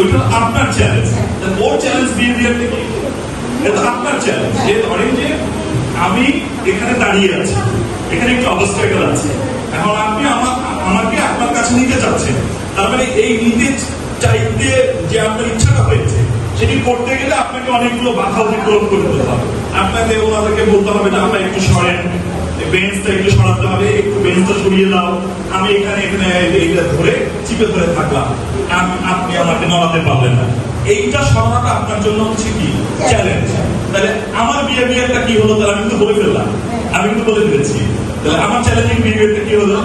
ওইটা আপনার চ্যালেঞ্জ ওর চ্যালেঞ্জ এটা আপনার চ্যালেঞ্জ যে ধরেন যে আমি এখানে দাঁড়িয়ে আছি, এখানে আছে। এখন আপনি আমার, আমাকে আপনার কাছে নিতে চাচ্ছেন। তার মানে এই নিতে চাইতে যে আপনার ইচ্ছাটা হয়েছে, সেটি করতে গেলে আপনাকে অনেকগুলো বাধা অতিক্রম করতে হবে। আপনাকে ওনাদেরকে বলতে হবে যে, আমরা একটু সরেন বেঞ্চটা একটু সরাতে হবে, একটু সরিয়ে দাও। আমি এখানে এখানে এইটা ধরে চিপে ধরে থাকলাম। আপনি আমাকে নড়াতে পারলেন না। এইটা সরানোটা আপনার জন্য হচ্ছে কি? চ্যালেঞ্জ তাহলে আমার বিহেভিয়ারটা কি হলো? তাহলে আমি কিন্তু বলে ফেললাম। আমি কিন্তু বলে ফেলেছি। তাহলে আমার চ্যালেঞ্জিং বিহেভিয়ারটা কি হলো?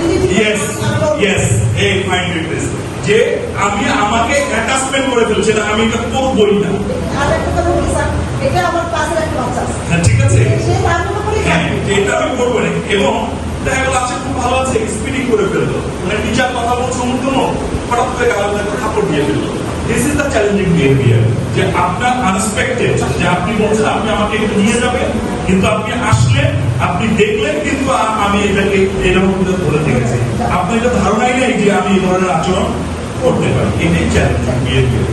নিজে ঠিক ইয়েস ইয়েস এই ফাইন রিকোয়েস্ট যে আমি আমাকে অ্যাটাচমেন্ট করে ফেলছি না আমি এটা করবই না আর একটা কথা বলি স্যার এটা আমার দেখা আছে খুব ভালো আছে স্পিডিং করে মানে টিচার কথা বলছে হঠাৎ করে থাপড় দিয়ে ফেলল। This is the challenging behaviour যে আপনার আনএক্সপেক্টেড যে আপনি বলছেন আপনি আমাকে একটু নিয়ে যাবেন, কিন্তু আপনি আসলে, আপনি দেখলেন কিন্তু আমি এটাকে এরকম করে ধরে দেখেছি আপনার এটা ধারণাই নেই যে আমি এই ধরনের আচরণ করতে পারি। এটাই চ্যালেঞ্জিং বিহেভিয়ার